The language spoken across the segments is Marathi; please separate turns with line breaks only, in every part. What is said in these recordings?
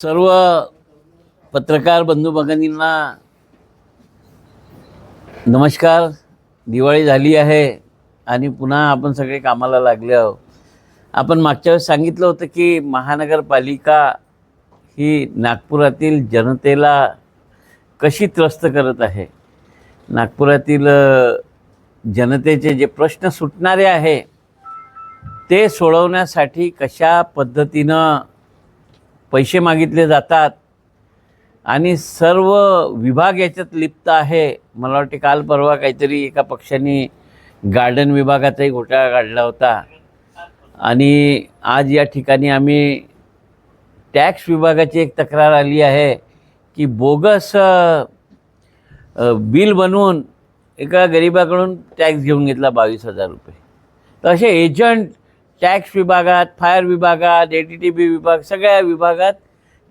सर्व पत्रकार बंधू भगिनींना नमस्कार. दिवाळी झाली आहे आणि पुन्हा आपण सगळे कामाला लागले आहोत. आपण मागच्या वेळेस सांगितलं होतं की महानगरपालिका ही नागपुरातील जनतेला कशी त्रस्त करत आहे? नागपुरातील जनतेचे जे प्रश्न सुटणारे आहे ते सोडवण्यासाठी कशा पद्धतीनं पैसे मागितले जातात. आणि सर्व विभाग याच्यात लिप्त आहे. मला वाटते काल परवा काहीतरी एका पक्षाने गार्डन विभागाचाही घोटाळा काढला होता. आणि आज या ठिकाणी आम्ही टॅक्स विभागाची एक तक्रार आली आहे की बोगस बिल बनवून एका गरिबाकडून टॅक्स घेऊन घेतला बावीस हजार रुपये. तर असे एजंट टॅक्स विभागात फायर विभागात ए टी टी बी विभाग सगळ्या विभागात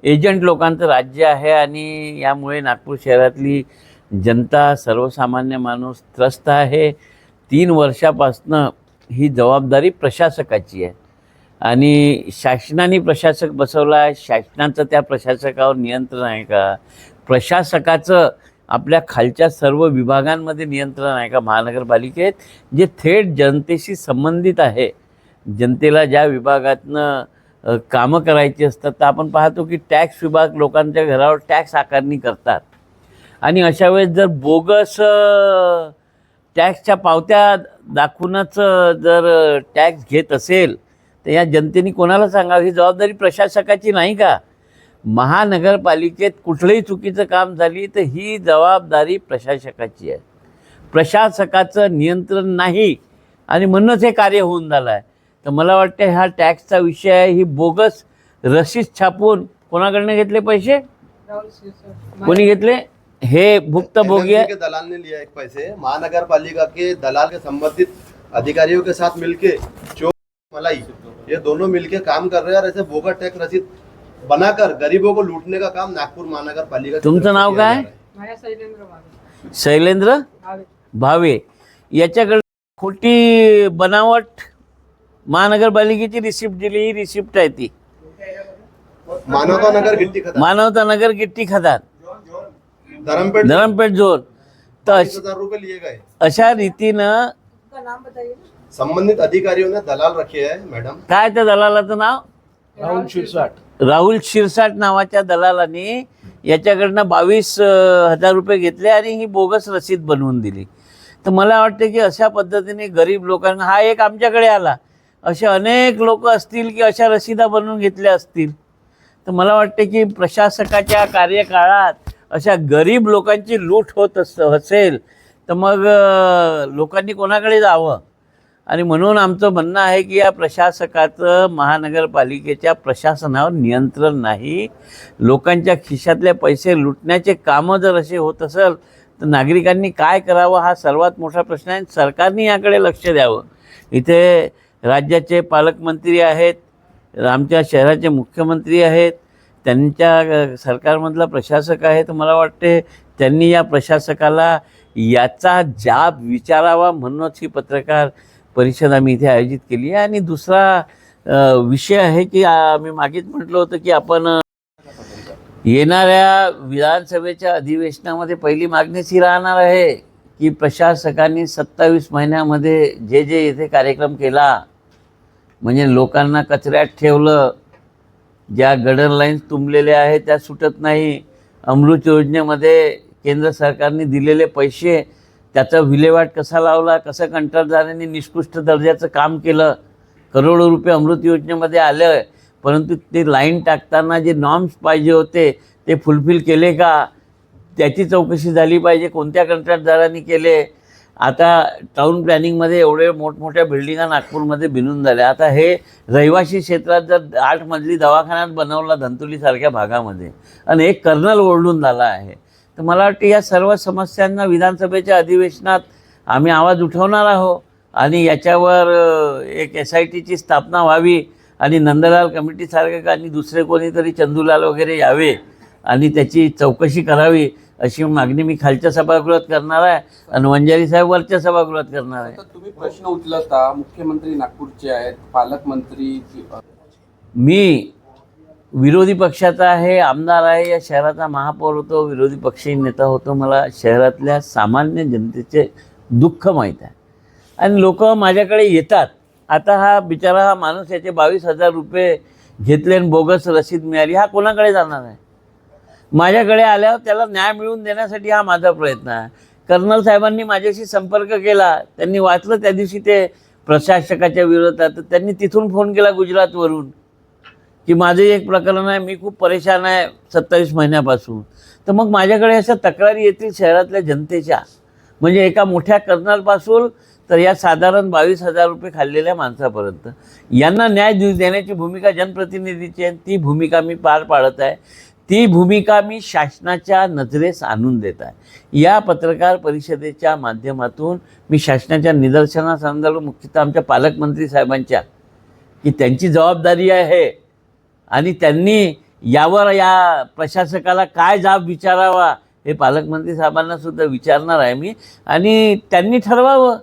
एजंट लोकांचं राज्य आहे आणि यामुळे नागपूर शहरातली जनता सर्वसामान्य माणूस त्रस्त आहे. तीन वर्षापासनं ही जबाबदारी प्रशासकाची आहे. आणि शासनाने प्रशासक बसवला आहे. शासनाचं त्या प्रशासकावर नियंत्रण आहे का? प्रशासकाचं आपल्या खालच्या सर्व विभागांमध्ये नियंत्रण आहे का? महानगरपालिकेत जे थेट जनतेशी संबंधित आहे जनतेला ज्या विभागातनं कामं करायची असतात तर आपण पाहतो की टॅक्स विभाग लोकांच्या घरावर टॅक्स आकारणी करतात. आणि अशा वेळेस जर बोगस टॅक्सच्या पावत्या दाखवूनच जर टॅक्स घेत असेल तर या जनतेने कोणाला सांगावं? ही जबाबदारी प्रशासकाची नाही का? महानगरपालिकेत कुठलंही चुकीचं काम झाली तर ही जबाबदारी प्रशासकाची आहे. प्रशासकाचं नियंत्रण नाही. आणि म्हणूनच हे कार्य होऊन झालं आहे. तर मला वाटतं हा टॅक्सचा विषय आहे ही बोगस रसीद छापून कोणाकडनं घेतले पैसे? कोणी घेतले? हे भुक्तभोगी
NLC
आहे
के दलाल ने लिया एक पैसे. महानगर पालिका के दलाल के संबंधित अधिकारियों के साथ मिलके चोर मलाई ये दोनों मिलके काम कर रहे हैं और ऐसे बोगर टैक्स रसीद बनाकर गरीबों को लूटने का काम नागपुर महानगर पालिका की
तुमचं नाव
किया
शैलेंद्र भावे.
शैलेंद्र
भावे.
भावे. याच्याकडे खोटी बनावट महानगरपालिकेची रिसिप्ट दिली ही रिसिप्ट आहे ती.
मानवता नगर गिट्टी खदान.
मानवता नगर गिट्टी खदान.
धर्मपेट
धरमपेठ जोन तर अश-
हजार रुपए लिए गए
अशा रीतीनं
का नाम बताइए
संबंधित अधिकारियों ने दलाल रखे हैं मैडम.
काय त्या दलालाचं नाव?
राहुल शिरसाट.
राहुल शिरसाट नावाच्या दलालाने याच्याकडनं बावीस अं, हजार रुपये घेतले आणि ही बोगस रसीद बनवून दिली. तर मला वाटतं की अशा पद्धतीने गरीब लोकांना हा एक आमच्याकडे आला. असे अनेक लोक असतील की अशा रसिदा बनवून घेतल्या असतील. तर मला वाटते की प्रशासकाच्या कार्यकाळात अशा गरीब लोकांची लूट होत अस असेल तर मग लोकांनी कोणाकडे जावं? आणि म्हणून आमचं म्हणणं आहे की या प्रशासकाचं महानगरपालिकेच्या प्रशासनावर नियंत्रण नाही. लोकांच्या खिशातले पैसे लुटण्याचे कामं जर असे होत असेल तर नागरिकांनी काय करावं हा सर्वात मोठा प्रश्न आहे. सरकारने याकडे लक्ष द्यावं. इथे राज्याचे पालकमंत्री आहेत आमच्या शहराचे मुख्यमंत्री आहेत त्यांच्या सरकारमधला प्रशासक आहे तर मला वाटते त्यांनी या प्रशासकाला याचा जाब विचारावा म्हणूनच ही पत्रकार परिषद आम्ही इथे आयोजित केली आहे. आणि दुसरा विषय आहे की आम्ही मागेच म्हटलं होतं की आपण येणाऱ्या विधानसभेच्या अधिवेशनामध्ये पहिली मागणीच ही राहणार आहे की प्रशासकांनी सत्तावीस महिन्यामध्ये जे जे इथे कार्यक्रम केला म्हणजे लोकांना कचऱ्यात ठेवलं ज्या गडर लाईन्स तुंबलेल्या आहेत त्या सुटत नाही. अमृत योजनेमध्ये केंद्र सरकारने दिलेले पैसे त्याचा विल्हेवाट कसा लावला कसं कंत्राटदारांनी निष्कृष्ट दर्जाचं काम केलं? करोडो रुपये अमृत योजनेमध्ये आलं आहे परंतु ते लाईन टाकताना जे नॉर्म्स पाहिजे होते ते फुलफिल केले का? त्याची चौकशी झाली पाहिजे कोणत्या कंत्राटदारांनी केले? आता टाऊन प्लॅनिंगमध्ये एवढे मोठमोठ्या बिल्डिंगा नागपूरमध्ये बिनून झाल्या आता हे रहिवासी क्षेत्रात जर आठ मजली दवाखान्यात बनवला धंतुलीसारख्या भागामध्ये आणि एक कर्नल ओरडून झाला आहे तर मला वाटतं या सर्व समस्यांना विधानसभेच्या अधिवेशनात आम्ही आवाज उठवणार आहोत आणि याच्यावर एक एस आय टीची स्थापना व्हावी आणि नंदलाल कमिटीसारखं आणि दुसरे कोणीतरी चंदूलाल वगैरे यावे आणि त्याची चौकशी करावी. अशी मागणी मी खालच्या सभागृहात करणार आहे आणि वंजारी साहेब वरच्या सभागृहात करणार आहे.
तुम्ही प्रश्न उचलता मुख्यमंत्री नागपूरचे आहेत पालकमंत्री
मी विरोधी पक्षाचा आहे आमदार आहे या शहराचा महापौर होतो विरोधी पक्षी नेता होतो मला शहरातल्या सामान्य जनतेचे दुःख माहीत आहे. आणि लोक माझ्याकडे येतात. आता हा बिचारा हा माणूस याचे बावीस हजार रुपये घेतले आणि बोगस रसीद मिळाली हा कोणाकडे जाणार आहे? माझ्याकडे आल्यावर त्याला न्याय मिळवून देण्यासाठी हा माझा प्रयत्न आहे. कर्नल साहेबांनी माझ्याशी संपर्क केला. त्यांनी वाचलं त्या दिवशी ते प्रशासकाच्या विरोधात. तर त्यांनी तिथून फोन केला गुजरातवरून की माझं एक प्रकरण आहे मी खूप परेशान आहे सत्तावीस महिन्यापासून. तर मग माझ्याकडे अशा तक्रारी येतील शहरातल्या जनतेच्या. म्हणजे एका मोठ्या कर्नलपासून तर या साधारण बावीस हजार रुपये खाल्लेल्या माणसापर्यंत. यांना न्याय देण्याची भूमिका जनप्रतिनिधीची आहे. ती भूमिका मी पार पाडत आहे. ती भूमिका मी शासनाच्या नजरेस आणून देत आहे. या पत्रकार परिषदेच्या माध्यमातून मी शासनाच्या निदर्शनास आणलो मुख्यतः आमच्या पालकमंत्री साहेबांच्या की त्यांची जबाबदारी आहे. आणि त्यांनी यावर या प्रशासकाला काय जाब विचारावा हे पालकमंत्री साहेबांना सुद्धा विचारणार आहे मी. आणि त्यांनी ठरवावं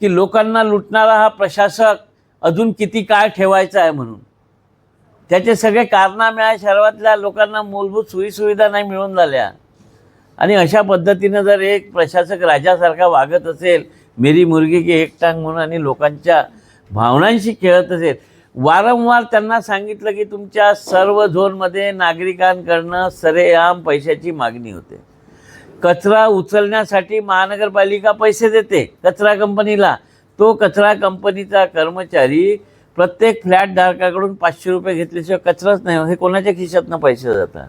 की लोकांना लुटणारा हा प्रशासक अजून किती काळ ठेवायचा आहे म्हणून. त्याचे सगळे कारनामे आहे शहरातल्या लोकांना मूलभूत सोयीसुविधा नाही मिळून झाल्या. आणि अशा पद्धतीनं जर एक प्रशासक राजासारखा वागत असेल मेरी मुर्गी की एक टांग म्हणून आणि लोकांच्या भावनांशी खेळत असेल वारंवार त्यांना सांगितलं की तुमच्या सर्व झोनमध्ये नागरिकांकडनं सरेआम पैशाची मागणी होते. कचरा उचलण्यासाठी महानगरपालिका पैसे देते कचरा कंपनीला. तो कचरा कंपनीचा कर्मचारी प्रत्येक फ्लॅट धारकाकडून पाचशे रुपये घेतल्याशिवाय कचराच नाही हे कोणाच्या खिशातनं पैसे जातात?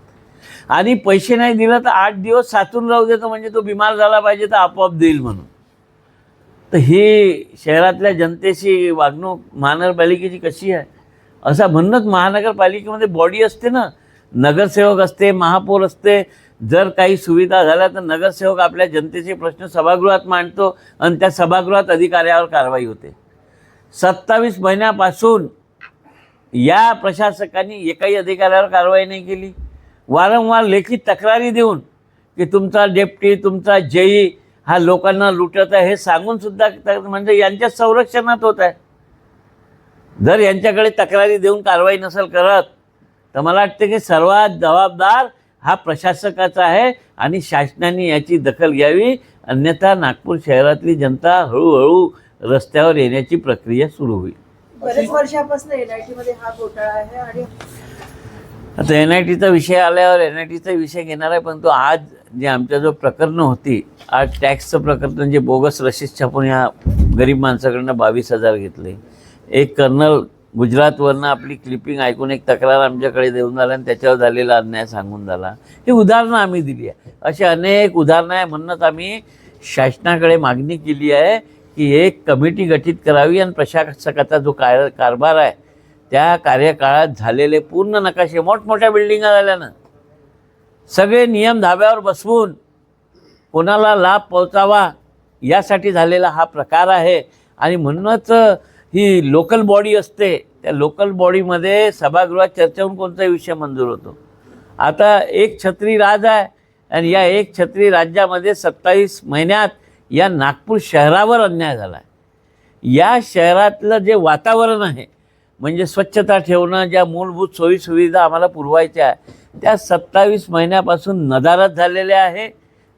आणि पैसे नाही दिलं तर आठ दिवस साचून राहू देतो म्हणजे तो बिमार झाला पाहिजे तर आपोआप देईल म्हणून. तर ही शहरातल्या जनतेशी वागणूक महानगरपालिकेची कशी आहे? असं म्हणणंच महानगरपालिकेमध्ये बॉडी असते ना. नगरसेवक असते महापौर असते. जर काही सुविधा झाल्या तर नगरसेवक आपल्या जनतेचे प्रश्न सभागृहात मांडतो आणि त्या सभागृहात अधिकाऱ्यावर कारवाई होते. सत्तावीस महिन्यापासून या प्रशासकांनी एकाही अधिकाऱ्यावर कारवाई नाही केली. वारंवार लेखी तक्रारी देऊन की तुमचा डेप्टी तुमचा जेई हा लोकांना लुटत आहे हे सांगून सुद्धा म्हणजे यांच्या संरक्षणात होत आहे. जर यांच्याकडे तक्रारी देऊन कारवाई नसेल करत तर मला वाटतं की सर्वात जबाबदार हा प्रशासकाचा आहे आणि शासनाने याची दखल घ्यावी. अन्यथा नागपूर शहरातली जनता हळूहळू रस्त्यावर येण्याची प्रक्रिया सुरू होईल.
बरेच वर्षापासून एनआयटी मध्ये हा घोटाळा आहे आणि
आता एन आय टीचा विषय आल्यावर एन आय टीचा विषय घेणार आहे पण तो आज जे आमच्या जो प्रकरणं होती आज टॅक्सचं प्रकरण जे बोगस रशीद छापून या गरीब माणसाकडनं बावीस हजार घेतले. एक कर्नल गुजरातवरनं आपली क्लिपिंग ऐकून एक तक्रार आमच्याकडे देऊन झाला आणि त्याच्यावर झालेला अन्याय सांगून झाला. ही उदाहरणं आम्ही दिली आहे. अशी अनेक उदाहरणं आहे म्हणूनच आम्ही शासनाकडे मागणी केली आहे. की एक कमिटी गठीत करावी आणि प्रशासकाचा जो कार कारभार आहे त्या कार्यकाळात झालेले पूर्ण नकाशे मोठमोठ्या बिल्डिंगा झाल्यानं सगळे नियम धाब्यावर बसवून कोणाला लाभ पोहोचावा यासाठी झालेला हा प्रकार आहे. आणि म्हणूनच ही लोकल बॉडी असते त्या लोकल बॉडीमध्ये सभागृहात चर्चा होऊन कोणताही विषय मंजूर होतो. आता एक छत्री राज आहे आणि या एक छत्री राज्यामध्ये सत्तावीस महिन्यात या नागपूर शहरावर अन्याय झाला आहे या शहरातलं जे वातावरण आहे म्हणजे स्वच्छता ठेवणं ज्या मूलभूत सोयीसुविधा आम्हाला पुरवायच्या आहे त्या सत्तावीस महिन्यापासून नदारत झालेल्या आहे.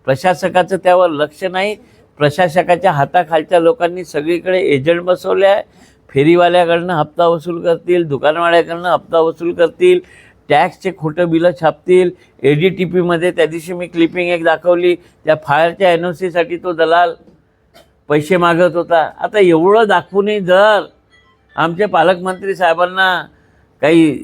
प्रशासकाचं त्यावर लक्ष नाही. प्रशासकाच्या हाताखालच्या लोकांनी सगळीकडे एजंट बसवले आहे. फेरीवाल्याकडनं हप्ता वसूल करतील दुकानवाल्याकडनं हप्ता वसूल करतील टॅक्सचे खोटं बिलं छापतील. ए डी टी पीमध्ये त्या दिवशी मी क्लिपिंग एक दाखवली. त्या फायरच्या एन ओ सीसाठी तो दलाल पैसे मागत होता. आता एवढं दाखवूनही जर आमच्या पालकमंत्री साहेबांना काही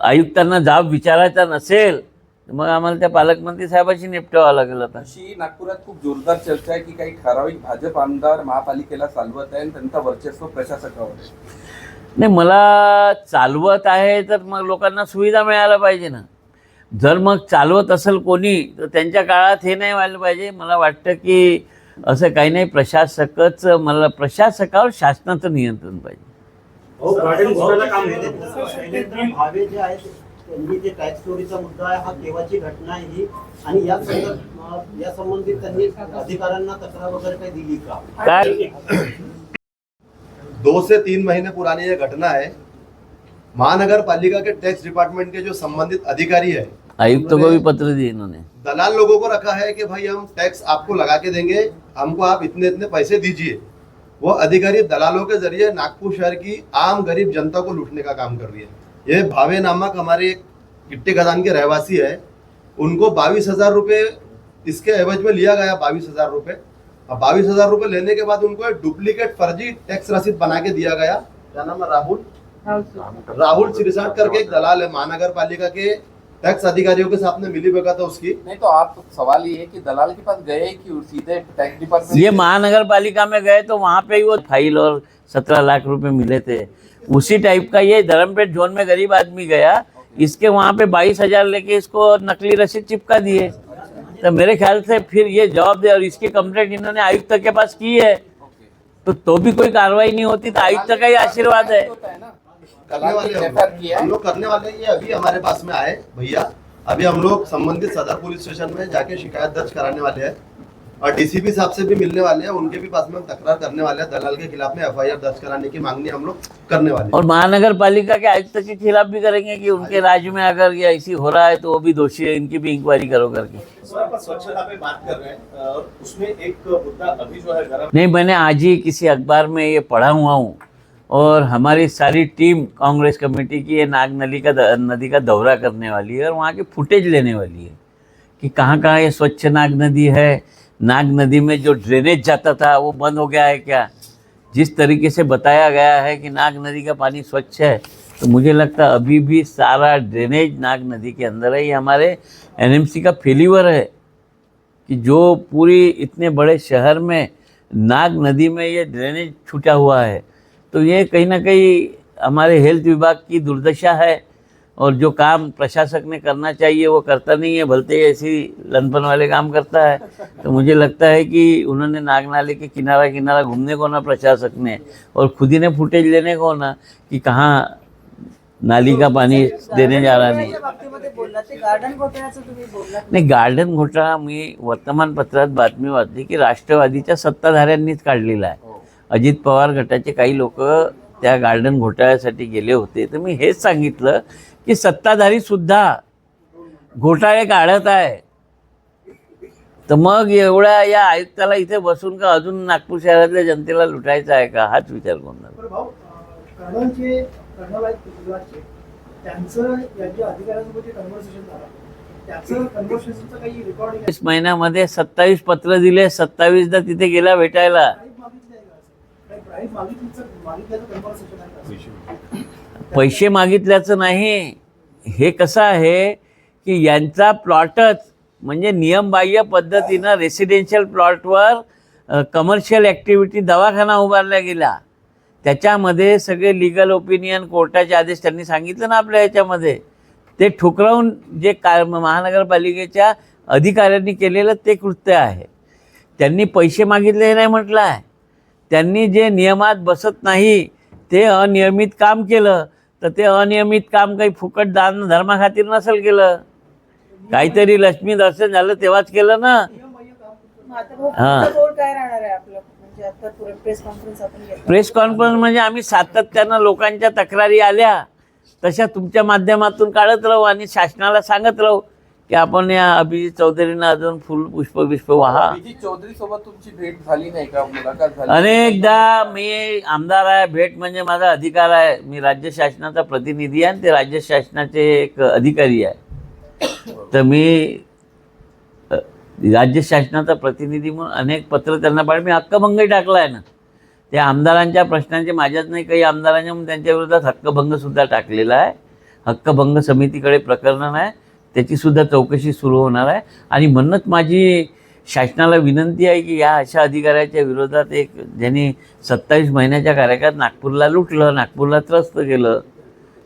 आयुक्तांना जाब विचारायचा नसेल मग आम्हाला त्या पालकमंत्री साहेबाशी निपटावं लागेल आता.
अशी नागपुरात खूप जोरदार चर्चा आहे की काही ठराविक भाजप आमदार महापालिकेला चालवत आहे आणि त्यांचा वर्चस्व प्रशासकावर आहे.
नाही मला चालवत आहे तर मग लोकांना सुविधा मिळायला पाहिजे ना. जर मग चालवत असेल कोणी तर त्यांच्या काळात हे नाही व्हायला पाहिजे. मला वाटतं की असं काही नाही प्रशासकच मला प्रशासकावर शासनाचं नियंत्रण पाहिजे.
हो गार्डन घोटाळा काम शैलेंद्र भावे जे आहेत त्यांनी ते टॅक्स चोरीचा मुद्दा आहे हा केव्हाची घटना आहे ही? आणि या संदर्भ या संबंधित त्यांनी अधिकाऱ्यांना तक्रार वगैरे काही दिली का?
काय?
दो से तीन महीने पुरानी यह घटना है। महानगर पालिका के टैक्स डिपार्टमेंट के जो संबंधित अधिकारी है
आयुक्त को भी पत्र दिए इन्होंने।
दलाल लोगों को रखा है कि भाई हम टैक्स आपको लगा के देंगे हमको आप इतने इतने पैसे दीजिए। वो अधिकारी दलालों के ज़रिए नागपुर शहर की आम गरीब जनता को लूटने का काम कर रही है। ये भावे नामक हमारे एक गिट्टी खदान के रहवासी है। उनको बाईस हज़ार रुपये इसके एवज में लिया गया बाईस हज़ार रुपये। अब बाईस हज़ार रूपए लेने के बाद उनको एक डुप्लीकेट फर्जी टैक्स रसीद बना के दिया गया। क्या नाम है? राहुल? राहुल सिरसाट करके एक दलाल है महानगर पालिका के टैक्स अधिकारियों के साथ में मिली भगत है उसकी।
नहीं तो आप सवाल ये है कि दलाल के पास गए क्यों सीधे टैक्स डिपार्टमेंट
ये महानगर पालिका में गए तो वहाँ पे ही वो फ़ाइल और सत्रह लाख रुपए मिले थे। उसी टाइप का ये धर्मपेट जोन में गरीब आदमी गया इसके वहाँ पे बाईस हज़ार लेके इसको नकली रसीद चिपका दिए। तो मेरे ख्याल से फिर ये जवाब दे और इसकी कंप्लेंट इन्होंने आयुक्त के पास की है। तो तो भी कोई कार्रवाई नहीं होती तो आयुक्त का ही आशीर्वाद है।
होता है ना
करने वाले हम लोग।
है?
करने वाले ये अभी हमारे पास में आए भैया। अभी हम लोग संबंधित सदर पुलिस स्टेशन में जाके शिकायत दर्ज कराने वाले हैं। और डीसीपी साहब से भी मिलने वाले हैं उनके भी पास में हम तकरार करने वाले हैं। दलाल के खिलाफ में एफआईआर दर्ज कराने की मांगनी हम लोग करने वाले हैं।
और महानगर पालिका के आयुक्त के खिलाफ भी करेंगे कि उनके राज्य में अगर ये ऐसी हो रहा है तो वो भी दोषी है इनकी भी इंक्वायरी करो करके। नहीं, मैंने आज ही किसी अखबार में ये पढ़ा हुआ हूँ, और हमारी सारी टीम कांग्रेस कमेटी की ये नाग नदी का नदी का दौरा करने वाली है, और वहाँ की फुटेज लेने वाली है, कि कहाँ कहाँ ये स्वच्छ नाग नदी है, नाग नदी में जो ड्रेनेज जाता था वो बंद हो गया है क्या? जिस तरीके से बताया गया है कि नाग नदी का पानी स्वच्छ है तो मुझे लगता है अभी भी सारा ड्रेनेज नाग नदी के अंदर है। ये हमारे एनएमसी का फेल्यूर है कि जो पूरी इतने बड़े शहर में नाग नदी में ये ड्रेनेज छूटा हुआ है। तो ये कहीं ना कहीं हमारे हेल्थ विभाग की दुर्दशा है और जो काम प्रशासक ने करना चाहिए वो करता नहीं है भलते ऐसी लनपन वाले काम करता है। तो मुझे लगता है कि उन्होंने नाग नाले के किनारा किनारा घूमने को ना प्रशासक ने और खुद ही ने फुटेज लेने को ना कि कहाँ नाली का पाणी देणे जा रहा नाही। नाही गार्डन घोटाळा मी वर्तमानपत्रात बातमी वाचली की राष्ट्रवादीच्या सत्ताधाऱ्यांनीच काढलेला आहे. अजित पवार गटाचे काही लोक त्या गार्डन घोटाळ्यासाठी गेले होते. तर मी हेच सांगितलं की सत्ताधारी सुद्धा घोटाळे काढत आहे. तर मग एवढ्या या आयुक्ताला इथे बसून का अजून नागपूर शहरातल्या जनतेला लुटायचं आहे का? हाच विचार
कर्नलचे कर्नल आहेत गुजरातचे त्यांचं या अधिकाऱ्यांसोबत जे कन्व्हर्सेशन झालं त्याचं कन्व्हर्सेशनचं काही रेकॉर्डिंग
वीस महिन्यामध्ये सत्तावीस पत्र दिले सत्तावीसदा तिथे गेला भेटायला? पैसे. मागितल्याचं नाही. हे कसं आहे की यांचा प्लॉटच म्हणजे नियमबाह्य पद्धतीनं रेसिडेन्शियल प्लॉटवर कमर्शियल ॲक्टिव्हिटी दवाखाना उभारला गेला त्याच्यामध्ये सगळे लिगल ओपिनियन कोर्टाचे आदेश त्यांनी सांगितलं ना आपल्या याच्यामध्ये. ते ठुकरावून जे का महानगरपालिकेच्या अधिकाऱ्यांनी केलेलं ते कृत्य आहे. त्यांनी पैसे मागितले हे नाही म्हटलं आहे त्यांनी जे नियमात बसत नाही ते अनियमित काम केलं तर ते अनियमित काम काही फुकट दान धर्माखातीर नसेल केलं. काहीतरी लक्ष्मी दर्शन झालं तेव्हाच केलं ना. हा.
म्हणजे प्रेस कॉन्फरन्स आपण घेतला.
प्रेस कॉन्फरन्स म्हणजे आम्ही सातत्यानं लोकांच्या तक्रारी आल्या. तशा तुमच्या माध्यमातून काढत राहू आणि शासनाला सांगत राहू की आपण या अभिजित चौधरींना अजून फुल पुष्प बिष्प वाहा.
चौधरी सोबत तुमची भेट झाली नाही का? मुलाखत झाली
अनेकदा मी आमदार आहे भेट म्हणजे माझा अधिकार आहे. मी राज्य शासनाचा प्रतिनिधी आहे आणि ते राज्य शासनाचे एक अधिकारी आहे. तर मी राज्य शासनाचा प्रतिनिधी म्हणून अनेक पत्र त्यांना पाठ मी हक्कभंगही टाकला आहे ना. त्या आमदारांच्या प्रश्नांचे माझ्याच नाही काही आमदारांच्या म्हणून त्यांच्या विरोधात हक्कभंगसुद्धा टाकलेला आहे. हक्कभंग समितीकडे प्रकरण आहे त्याचीसुद्धा चौकशी सुरू होणार आहे. आणि म्हणूनच माझी शासनाला विनंती आहे की या अशा अधिकाऱ्याच्या विरोधात एक ज्यांनी सत्तावीस महिन्याच्या कार्यकाळात नागपूरला लुटलं नागपूरला त्रस्त केलं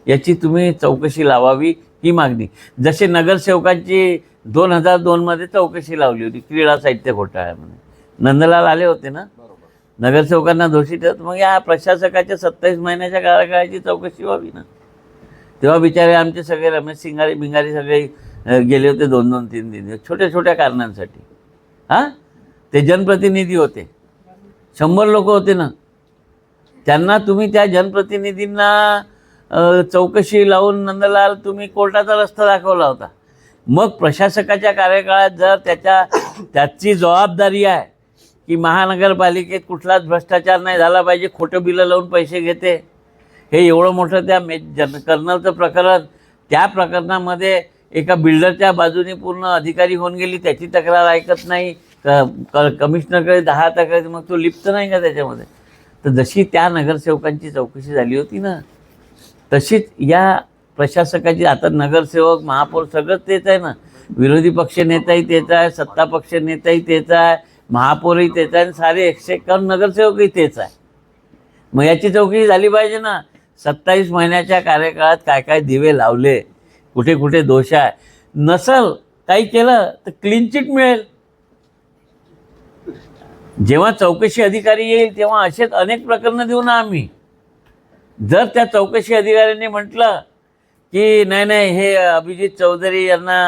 याची तुम्ही चौकशी लावावी ही मागणी. जसे नगरसेवकांची दोन हजार दोनमध्ये चौकशी लावली होती. क्रीडा साहित्य घोटाळ्यामध्ये नंदलाल आले होते ना? नगरसेवकांना दोषी ठरत मग या प्रशासकाच्या सत्तावीस महिन्याच्या कार्यकाळाची चौकशी व्हावी ना? तेव्हा बिचारे आमचे सगळे रमेश सिंगारी बिंगारी सगळे गेले होते दोन दोन तीन तीन दिवस. छोट्या छोट्या कारणांसाठी. हां? ते जनप्रतिनिधी होते. शंभर लोक होते ना? त्यांना तुम्ही त्या जनप्रतिनिधींना चौकशी लावून नंदलाल तुम्ही कोर्टाचा रस्ता दाखवला होता. मग प्रशासकाच्या कार्यकाळात जर त्याच्या त्याची जबाबदारी आहे की महानगरपालिकेत कुठलाच भ्रष्टाचार नाही झाला पाहिजे खोटं बिलं लावून पैसे घेते हे एवढं मोठं त्या मे जन कर्नलचं प्रकरण त्या प्रकरणामध्ये एका बिल्डरच्या बाजूने पूर्ण अधिकारी होऊन गेली त्याची तक्रार ऐकत नाही क क कमिशनरकडे दहा तक्रार मग तो लिप्त नाही का त्याच्यामध्ये? तर जशी त्या नगरसेवकांची चौकशी झाली होती ना तशीच या प्रशासकाची आता नगरसेवक महापौर सगळंच तेच आहे ना. विरोधी पक्ष नेताही तेच आहे सत्ता पक्ष नेताही तेच आहे महापौरही तेच आहे आणि सारे एकशे एकावन्न नगरसेवकही तेच आहे. मग याची चौकशी झाली पाहिजे ना. सत्तावीस महिन्याच्या कार्यकाळात काय काय दिवे लावले कुठे कुठे दोष आहे. नसल काही केलं तर क्लीन चिट मिळेल. जेव्हा चौकशी अधिकारी येईल तेव्हा असेच अनेक प्रकरणं देऊ ना आम्ही. जर त्या चौकशी अधिकाऱ्यांनी म्हटलं की नाही नाही हे अभिजित चौधरी यांना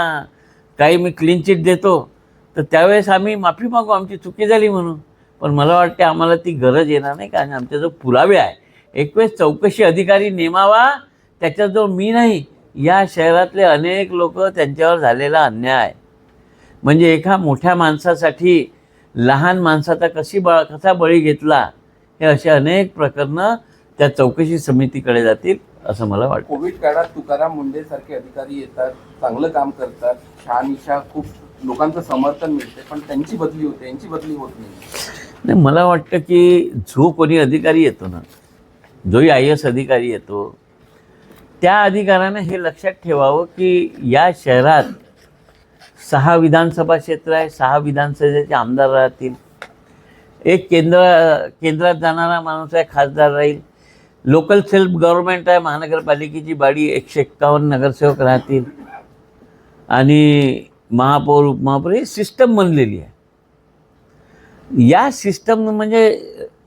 काही मी क्लीन चिट देतो. तर त्यावेळेस आम्ही माफी मागू आमची चुकी झाली म्हणून. पण मला वाटते आम्हाला ती गरज येणार नाही कारण आमच्या जो पुरावे आहे एक वेळेस चौकशी अधिकारी नेमावा त्याच्याजवळ मी नाही. या शहरातले अनेक लोक त्यांच्यावर झालेला अन्याय. म्हणजे एका मोठ्या माणसासाठी लहान माणसाचा कशी बळ कसा बळी घेतला हे असे अनेक प्रकरणं त्या चौकशी समितीकडे जातील. असं मला वाटतं.
कोविड काळात तुकाराम मुंडे सारखे अधिकारी येतात चांगलं काम करतात. शहानिशा खूप लोकांचं समर्थन मिळते पण त्यांची बदली होते यांची बदली होत नाही.
नाही मला वाटतं की जो कोणी अधिकारी येतो ना जोही आय एस अधिकारी येतो त्या अधिकाऱ्यानं हे लक्षात ठेवावं की या शहरात सहा विधानसभा क्षेत्र आहे सहा विधानसभेचे आमदार राहतील. एक केंद्र केंद्रात जाणारा माणूस आहे खासदार राहील. लोकल सेल्फ गव्हर्नमेंट आहे महानगरपालिकेची बाडी एकशे एक्कावन्न नगरसेवक राहतील. आणि महापौर उपमहापौर ही सिस्टम बनलेली आहे. या सिस्टम म्हणजे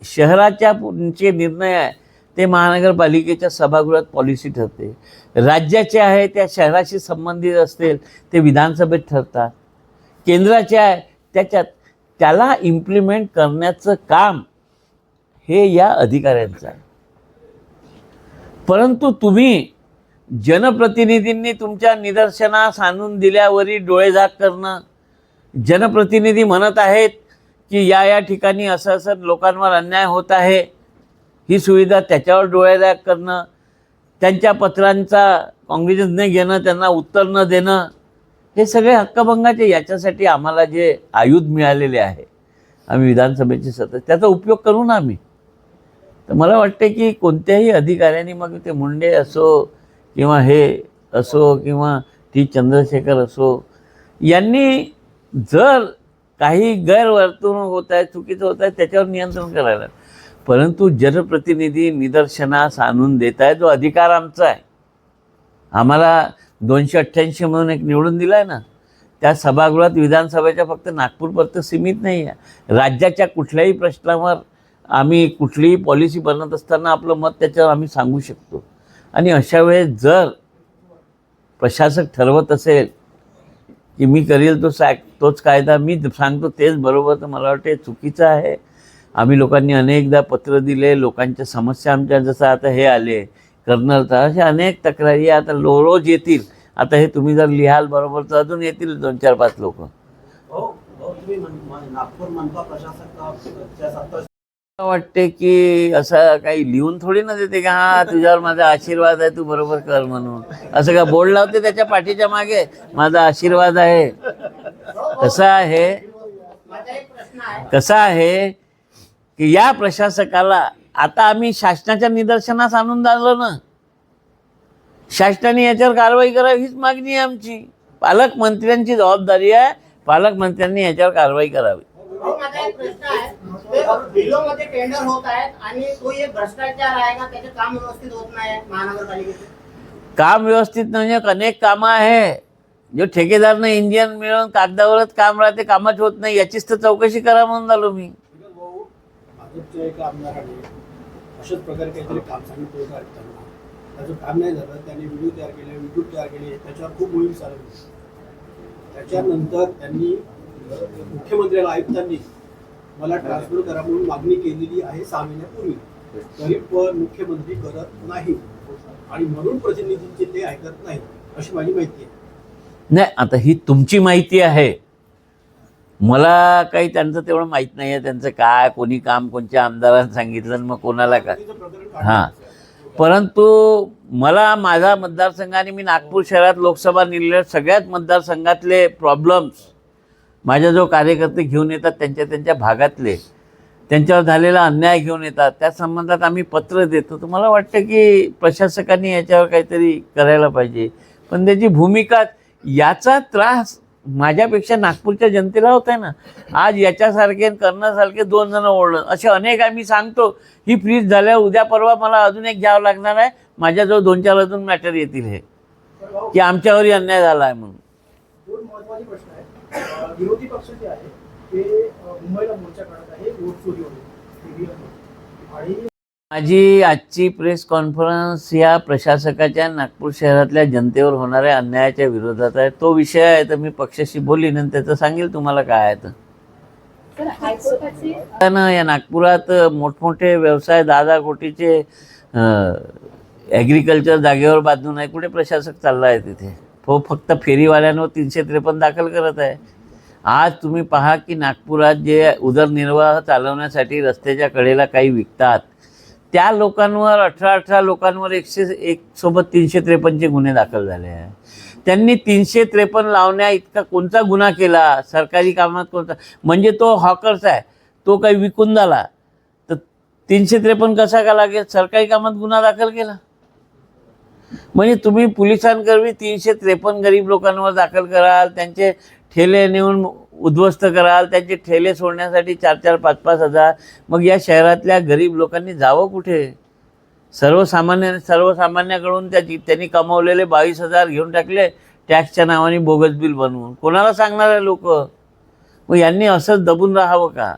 शहराच्या जे निर्णय आहे. ते महानगरपालिकेच्या सभागृहात पॉलिसी ठरते. राज्याचे आहे त्या शहराशी संबंधित असतील ते विधानसभेत ठरतात. केंद्राचे आहे त्याच्यात त्याला इम्प्लिमेंट करण्याचं काम हे या अधिकाऱ्यांचं आहे. परंतु तुम्ही जनप्रतिनिधींनी तुमच्या निदर्शनास आणून दिल्यावरही डोळेझाक करणं. जनप्रतिनिधी म्हणत आहेत की या या ठिकाणी असं असं लोकांवर अन्याय होत आहे. ही सुविधा त्याच्यावर डोळेझाक करणं. त्यांच्या पत्रांचा काँग्रेसने घेणं त्यांना उत्तर न देणं. हे सगळे हक्कभंगाचे याच्यासाठी आम्हाला जे आयुध मिळालेले आहे आम्ही विधानसभेचे सतत त्याचा उपयोग करू ना आम्ही. तर मला वाटते की कोणत्याही अधिकाऱ्यांनी मग ते मुंडे असो किंवा हे असो किंवा टी चंद्रशेखर असो यांनी जर काही गैरवर्तणूक होत आहे चुकीचं होत आहे त्याच्यावर नियंत्रण करायला. परंतु जनप्रतिनिधी निदर्शनास आणून देत आहे जो अधिकार आमचा आहे. आम्हाला दोनशे अठ्ठ्याऐंशी म्हणून एक निवडून दिला आहे ना त्या सभागृहात विधानसभेच्या फक्त नागपूरपर्यंत सीमित नाही आहे राज्याच्या कुठल्याही प्रश्नावर आम्ही कुठलीही पॉलिसी बनत असताना आपलं मत त्याच्यावर आम्ही सांगू शकतो. आणि अशा वेळेस जर प्रशासक ठरवत असेल की मी करेल तो सॅक तोच कायदा मी सांगतो तेच बरोबर तर मला वाटते चुकीचं आहे. आम्ही लोकांनी अनेकदा पत्र दिले लोकांच्या समस्या आमच्या जसं आता हे आले कर्नलचा अशा अनेक तक्रारी आता लो रोज येतील. आता हे तुम्ही जर लिहाल बरोबर तर अजून येतील दोन चार पाच लोक. वाटते की असं काही लिहून थोडी ना देते की हा तुझ्यावर माझा आशीर्वाद आहे तू बरोबर कर म्हणून. असं का बोर्ड लावते त्याच्या पाठीच्या मागे माझा आशीर्वाद आहे. कसं आहे कसं आहे की या प्रशासकाला आता आम्ही शासनाच्या निदर्शनास आणून झालो ना. शासनाने याच्यावर कारवाई करावी हीच मागणी आहे आमची. पालकमंत्र्यांची जबाबदारी आहे पालकमंत्र्यांनी याच्यावर कारवाई करावी.
माझा एक प्रश्न आहे. ते बिलोमध्ये टेंडर होत आहेत आणि तो एक भ्रष्टाचार आहे का? त्याचे काम व्यवस्थित होत नाही महानगरपालिकेचे?
काम व्यवस्थित म्हणजे अनेक कामं आहे. जो ठेकेदारनं इंजिन मिळवून कागदावरच काम राहते कामच होत नाही याचीच तर चौकशी करा म्हणून झालो मी.
भाऊ भाजपच्या एका आमदाराने अशाच प्रकारे काहीतरी काम सांगितलं होतं आयुक्तांना त्याचं काम नाही झालं त्यांनी व्हिडिओ तयार केले युट्यूब तयार केले त्याच्यावर खूप मोहीम चालवली. त्याच्यानंतर त्यांनी मुख्यमंत्र्याला आयुक्तांनी मला ट्रान्सफर करा म्हणून मागणी केलेली आहे सहा महिन्यापूर्वी तरी पण मुख्यमंत्री करत नाही आणि म्हणून प्रतिनिधींचे ते ऐकत नाही अशी माझी माहिती आहे.
नाही आता ही तुमची माहिती आहे. मला काही त्यांचं तेवढं माहीत नाही आहे त्यांचं काय कोणी काम कोणत्या आमदारांनी सांगितलं मग कोणाला काय.
प्रकरण
हां. परंतु मला माझा मतदारसंघ आणि मी नागपूर शहरात लोकसभा निवडलेल्या सगळ्याच मतदारसंघातले प्रॉब्लेम्स माझ्या जो कार्यकर्ते घेऊन येतात त्यांच्या त्यांच्या भागातले त्यांच्यावर झालेला अन्याय घेऊन येतात त्या संबंधात आम्ही पत्र देतो. तुम्हाला वाटतं की प्रशासकांनी याच्यावर काहीतरी करायला पाहिजे. पण त्याची भूमिका याचा त्रास माझ्यापेक्षा नागपूरच्या जनतेला होत आहे ना. आज याच्यासारखे कर्णासारखे दोन जण ओढलं. असे अनेक आम्ही सांगतो ही फ्रीज झाल्यावर उद्या परवा मला अजून एक घ्यावं लागणार आहे. माझ्याजवळ दोन चार अजून मॅटर येतील हे. की आमच्यावरही अन्याय झाला आहे म्हणून.
विरोधी पक्ष जे आहे ते मुंबईला मोर्चा काढत आहे वोट चोरी आणि
माझी आजची प्रेस कॉन्फरन्स या प्रशासकाच्या नागपूर शहरातल्या जनतेवर होणाऱ्या अन्यायाच्या विरोधात आहे. तो विषय आहे तर मी पक्षाशी बोलीन आणि त्याचं सांगेल तुम्हाला काय आहे तर. या नागपुरात मोठमोठे व्यवसाय दहा दहा कोटीचे ॲग्रिकल्चर जागेवर बांधून आहे. कुठे प्रशासक चालला आहे तिथे? तो फक्त फेरीवाल्यांवर तीनशे त्रेपन्न दाखल करत आहे. आज तुम्ही पहा की नागपुरात जे उदरनिर्वाह चालवण्यासाठी रस्त्याच्या कडेला काही विकतात त्या लोकांवर अठरा अठरा लोकांवर एकशे एक सोबत तीनशे त्रेपन्नचे गुन्हे दाखल झाले आहे त्यांनी तीनशे त्रेपन्न लावण्या इतका कोणता गुन्हा केला? सरकारी कामात कोणता? म्हणजे तो हॉकर्स आहे. तो काही विकून झाला. तर तीनशे त्रेपन्न कसा का लागेल? सरकारी कामात गुन्हा दाखल केला? म्हणजे तुम्ही पोलिसांकरवी तीनशे त्रेपन्न गरीब लोकांवर दाखल कराल त्यांचे ठेले नेऊन उद्ध्वस्त कराल त्यांचे ठेले सोडण्यासाठी चार चार पाच पाच हजार. मग या शहरातल्या गरीब लोकांनी जावं कुठे? सर्वसामान्य सर्वसामान्याकडून त्याची त्यांनी कमावलेले बावीस हजार घेऊन टाकले टॅक्सच्या नावाने बोगस बिल बनवून. कोणाला सांगणार आहे लोक? मग यांनी असंच दबून राहावं का?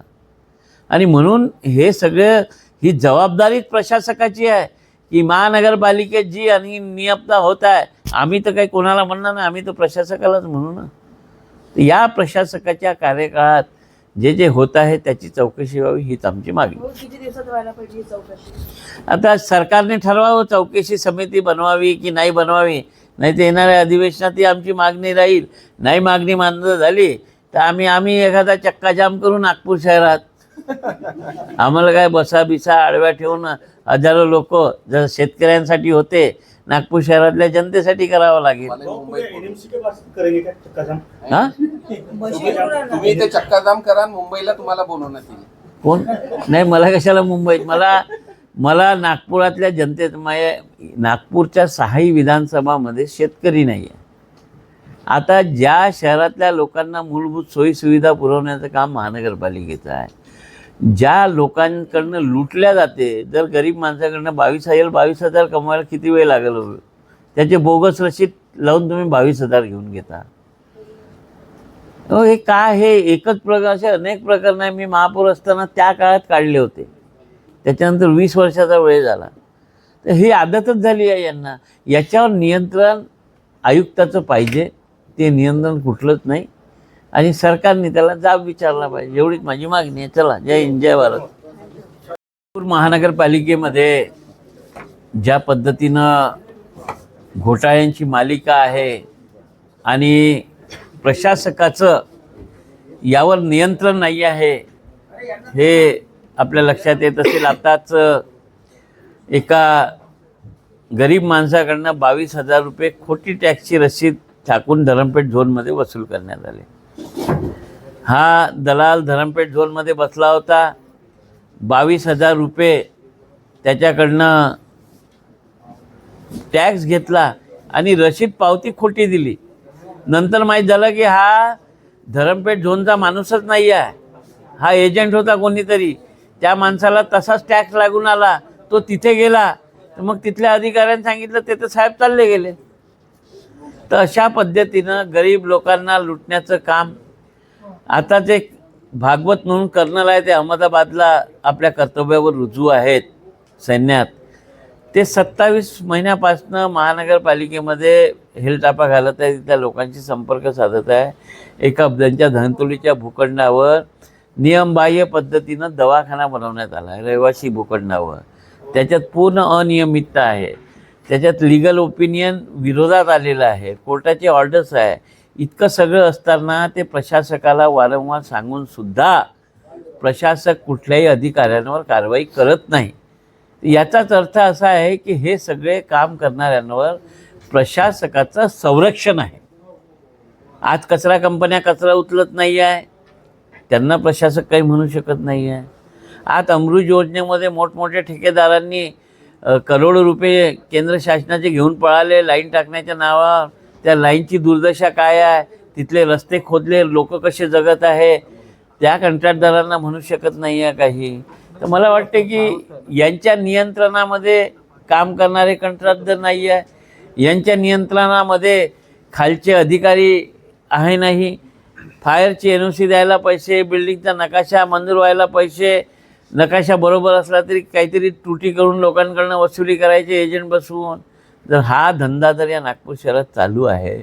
आणि म्हणून हे सगळं ही जबाबदारीच प्रशासकाची आहे. की महानगरपालिकेत जी आणि नियमता होत आहे आम्ही तर काही कोणाला म्हणणार नाही आम्ही तर प्रशासकालाच म्हणू ना. या प्रशासकाच्या कार्यकाळात जे जे होत आहे त्याची चौकशी व्हावी हीच आमची मागणी.
हो,
आता सरकारने ठरवावं चौकशी समिती बनवावी की नाही बनवावी. नाही तर येणाऱ्या अधिवेशनात ही आमची मागणी राहील. नाही मागणी मान्य झाली तर आम्ही आम्ही एखादा चक्काजाम करू नागपूर शहरात. आम्हाला काय बसा बिसा आडव्या ठेवून हजारो लोक जर शेतकऱ्यांसाठी होते नागपूर शहरातल्या जनतेसाठी करावं लागेल. हां.
तुम्ही चक्काजाम करा मुंबईला तुम्हाला बोलवण्यात येईल
कोण? नाही मला कशाला मुंबईत? मला मला नागपुरातल्या जनतेत माझ्या नागपूरच्या सहाही विधानसभामध्ये शेतकरी नाही आहे आता ज्या शहरातल्या लोकांना मूलभूत सोयीसुविधा पुरवण्याचं काम महानगरपालिकेचं आहे ज्या लोकांकडनं लुटल्या जाते जर गरीब माणसाकडनं बावीस हजार बावीस हजार कमवायला किती वेळ लागेल? त्याचे बोगस रशीद लावून तुम्ही बावीस हजार घेऊन घेता. हे काय हे? एकच प्रकार असे अनेक प्रकरण आहे मी महापौर असताना त्या काळात काढले होते. त्याच्यानंतर वीस वर्षाचा वेळ झाला. तर ही आदतच झाली आहे यांना. याच्यावर नियंत्रण आयुक्ताचं पाहिजे. ते नियंत्रण कुठलंच नाही. आणि सरकारने त्याला जाब विचारला पाहिजे. एवढीच माझी मागणी आहे. चला जय हिंद जय भारत. नागपूर महानगरपालिकेमध्ये ज्या पद्धतीनं घोटाळ्यांची मालिका आहे आणि प्रशासकाचं यावर नियंत्रण नाही आहे हे आपल्या लक्षात येत असेल. आताच एका गरीब माणसाकडनं बावीस हजार रुपये खोटी टॅक्सची रसीद टाकून धरमपेठ झोनमध्ये वसूल करण्यात आले. हा दलाल धरमपेठ झोनमध्ये बसला होता. बावीस हजार रुपये त्याच्याकडनं टॅक्स घेतला आणि रशीद पावती खोटी दिली. नंतर माहीत झालं की हा धरमपेठ झोनचा माणूसच नाही आहे. हा एजंट होता कोणीतरी. त्या माणसाला तसाच टॅक्स लागून आला. तो तिथे गेला. तर मग तिथल्या अधिकाऱ्यांनी सांगितलं ते तर साहेब चालले गेले. तर अशा पद्धतीनं गरीब लोकांना लुटण्याचं काम आता जे भागवत म्हणून कर्नल आहे ते अहमदाबादला आपल्या कर्तव्यावर रुजू आहेत सैन्यात. ते सत्तावीस महिन्यापासनं महानगरपालिकेमध्ये हेलटापा घालत आहे तिथल्या लोकांशी संपर्क साधत आहे. एका त्यांच्या धनतोलीच्या भूखंडावर नियमबाह्य पद्धतीनं दवाखाना बनवण्यात आला आहे रहिवासी भूखंडावर. त्याच्यात पूर्ण अनियमितता आहे. त्याच्यात लिगल ओपिनियन विरोधात आलेलं आहे. कोर्टाचे ऑर्डर्स आहे. इतकं सगळं असताना ते प्रशासकाला वारंवार सांगून सुद्धा प्रशासक कुठल्याही अधिकाऱ्यांवर कारवाई करत नाही. याचाच अर्थ असा आहे की हे सगळे काम करणाऱ्यांवर प्रशासकाचं संरक्षण आहे. आज कचरा कंपन्या कचरा उचलत नाही आहे त्यांना प्रशासक काही म्हणू शकत नाही आहे आज अमृत योजनेमध्ये मोठमोठ्या ठेकेदारांनी करोड करोडो रुपये केंद्र शासनाचे घेऊन पळाले लाईन टाकण्याच्या नावावर. त्या लाईनची दुर्दशा काय आहे? तिथले रस्ते खोदले लोक कसे जगत आहे? त्या कंत्राटदारांना म्हणू शकत नाही आहे काही. तर मला वाटते की यांच्या नियंत्रणामध्ये काम करणारे कंत्राटदार नाही आहे. यांच्या नियंत्रणामध्ये खालचे अधिकारी आहे नाही. फायरची एन ओ सी द्यायला पैसे बिल्डिंगचा नकाशा मंजूर व्हायला पैसे नकाशा बरोबर असला तरी काहीतरी त्रुटी करून लोकांकडनं वसुली करायचे एजंट बसवून. जर हा धंदा जर या नागपूर शहरात चालू आहे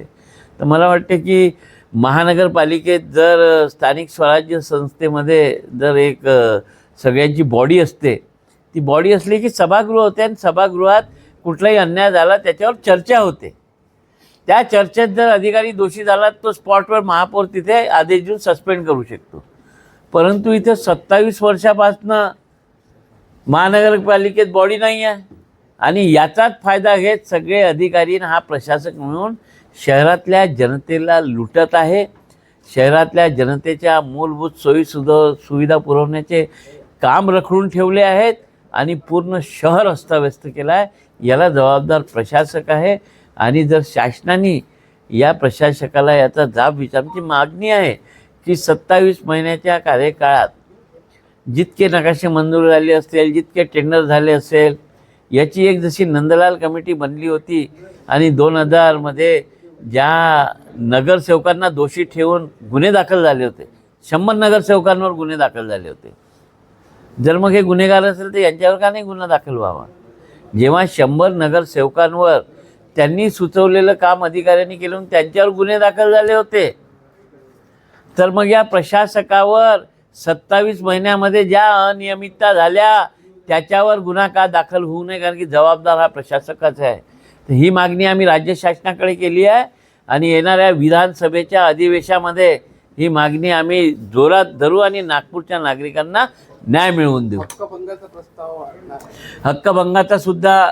तर मला वाटते की महानगरपालिकेत जर स्थानिक स्वराज्य संस्थेमध्ये जर एक सगळ्यांची बॉडी असते ती बॉडी असली की सभागृह होते आणि सभागृहात कुठलाही अन्याय झाला त्याच्यावर चर्चा होते. त्या चर्चेत जर अधिकारी दोषी झाला तो स्पॉटवर महापौर तिथे आदेश देऊन सस्पेंड करू शकतो. परंतु इथे सत्तावीस वर्षापासनं महानगरपालिकेत बॉडी नाही आहे आणि याचाच फायदा घेत सगळे अधिकारी हा प्रशासक म्हणून शहरातल्या जनतेला लुटत आहे. शहरातल्या जनतेच्या मूलभूत सोयीसुद्धा सुविधा पुरवण्याचे काम रखडून ठेवले आहेत आणि पूर्ण शहर अस्ताव्यस्त केलं आहे याला जबाबदार प्रशासक आहे आणि जर शासनाने या प्रशासकाला याचा जाब विचारची मागणी आहे की सत्तावीस महिन्याच्या कार्यकाळात जितके नकाशे मंजूर झाले असतील जितके टेंडर झाले असेल याची एक जशी नंदलाल कमिटी बनली होती आणि दोन हजारमध्ये ज्या नगरसेवकांना दोषी ठेवून गुन्हे दाखल झाले होते शंभर नगरसेवकांवर गुन्हे दाखल झाले होते. जर मग हे गुन्हेगार असेल तर यांच्यावर का नाही गुन्हा दाखल व्हावा? जेव्हा शंभर नगरसेवकांवर त्यांनी सुचवलेलं काम अधिकाऱ्यांनी केलं म्हणून त्यांच्यावर गुन्हे दाखल झाले होते तर मग या प्रशासकावर सत्तावीस महिन्यामध्ये ज्या अनियमितता झाल्या त्याच्यावर गुन्हा का दाखल होऊ नये कारण की जबाबदार हा प्रशासकच आहे. तर ही मागणी आम्ही राज्य शासनाकडे केली आहे आणि येणाऱ्या विधानसभेच्या अधिवेशनामध्ये ही मागणी आम्ही जोरात धरू आणि नागपूरच्या नागरिकांना न्याय मिळवून देऊ.
हक्कभंगाचा प्रस्ताव.
हक्कभंगाचा सुद्धा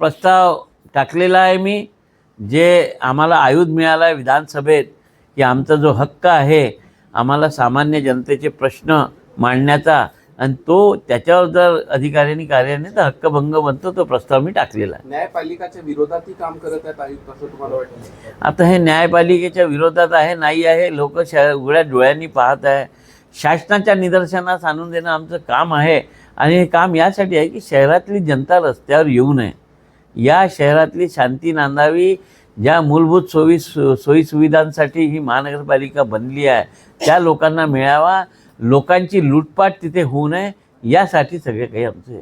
प्रस्ताव टाकलेला आहे मी. जे आम्हाला आयुध मिळाला आहे विधानसभेत की आमचा जो हक्क आहे आम्हाला सामान्य जनतेचे प्रश्न मांडण्याचा आणि तो त्याच्यावर जर अधिकाऱ्यांनी कार्याने तर हक्कभंग बनतो तो प्रस्ताव मी टाकलेला आहे.
न्यायपालिकाच्या विरोधातही काम करत आहेत आयुक्त असं तुम्हाला वाटतं?
आता हे न्यायपालिकेच्या विरोधात आहे नाही आहे लोक श उघड्या डोळ्यांनी पाहत आहे. शासनाच्या निदर्शनास आणून देणं आमचं काम आहे आणि हे काम यासाठी आहे की शहरातली जनता रस्त्यावर येऊ नये. या शहरातली शांती नांदावी ज्या मूलभूत सोयी सु सोयी सुविधांसाठी ही महानगरपालिका बनली आहे त्या लोकांना मिळावा. लोकांची लूटपाट तिथे होऊ नये यासाठी सगळे काही आमचे